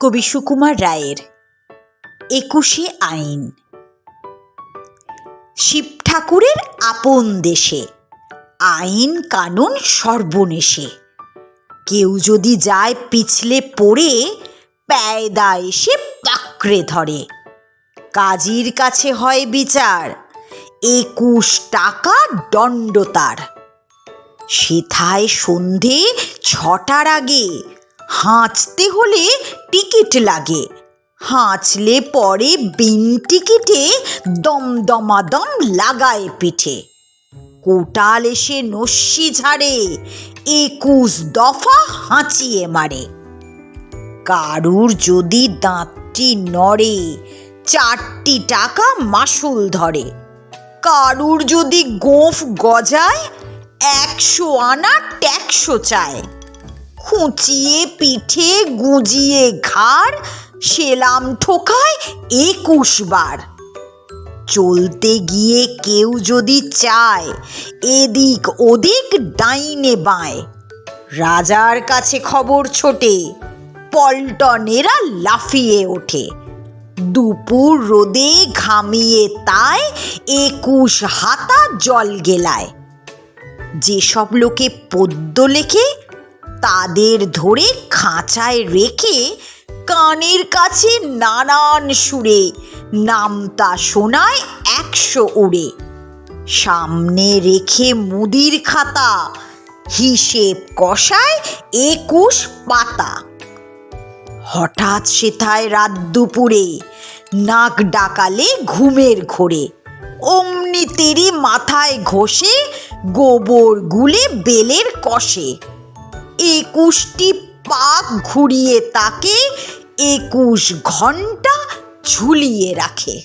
কবি সুকুমার রায়ের একুশে আইন। শিব ঠাকুরের আপন দেশে, আইন কানুন সর্বনেশে। কেউ যদি যায় পিছলে পড়ে প্যায়দা এসে পাকড়ে ধরে। কাজীর কাছে হয় বিচার, একুশ টাকা দণ্ড তার। সেথায় সন্ধে ছটার আগে হাঁচতে হলে টিকিট লাগে। হাঁচলে পরে বিন টিকিটে দমদমাদম লাগায় পিঠে। কোটাল এসে নস্যি ঝাড়ে, একুশ দফা হাঁচিয়ে মারে। কারুর যদি দাঁতটি নড়ে, চারটি টাকা মাসুল ধরে। কারুর যদি গোঁফ গজায়, একশো আনা ট্যাক্সো চায়। খুঁচিয়ে পিঠে গুজিয়ে ঘাড়, সেলাম ঠোকায় একুশ বার। চলতে গিয়ে কেউ যদি চায়, এদিক ওদিক ডাইনে বাঁয়। রাজার কাছে খবর ছোটে, পল্টনেরা লাফিয়ে ওঠে। দুপুর রোদে ঘামিয়ে তাই একুশ হাতা জল গেলায়। যেসব লোকে পদ্য লেখে তাদের ধরে খাঁচায় রেখে কানের কাছে নানান সুরে নামতা শোনায় একশো উড়ে। সামনে রেখে মুদির খাতা, হিসেব কষায় একুশ পাতা। হঠাৎ সেথায় রাত দুপুরে নাক ডাকালে ঘুমের ঘোরে, অমনি তেরি মাথায় ঘষে গোবর গুলে বেলের কষে। একুশটি পাক ঘুরিয়ে তাকে একুশ ঘণ্টা ঝুলিয়ে রাখে।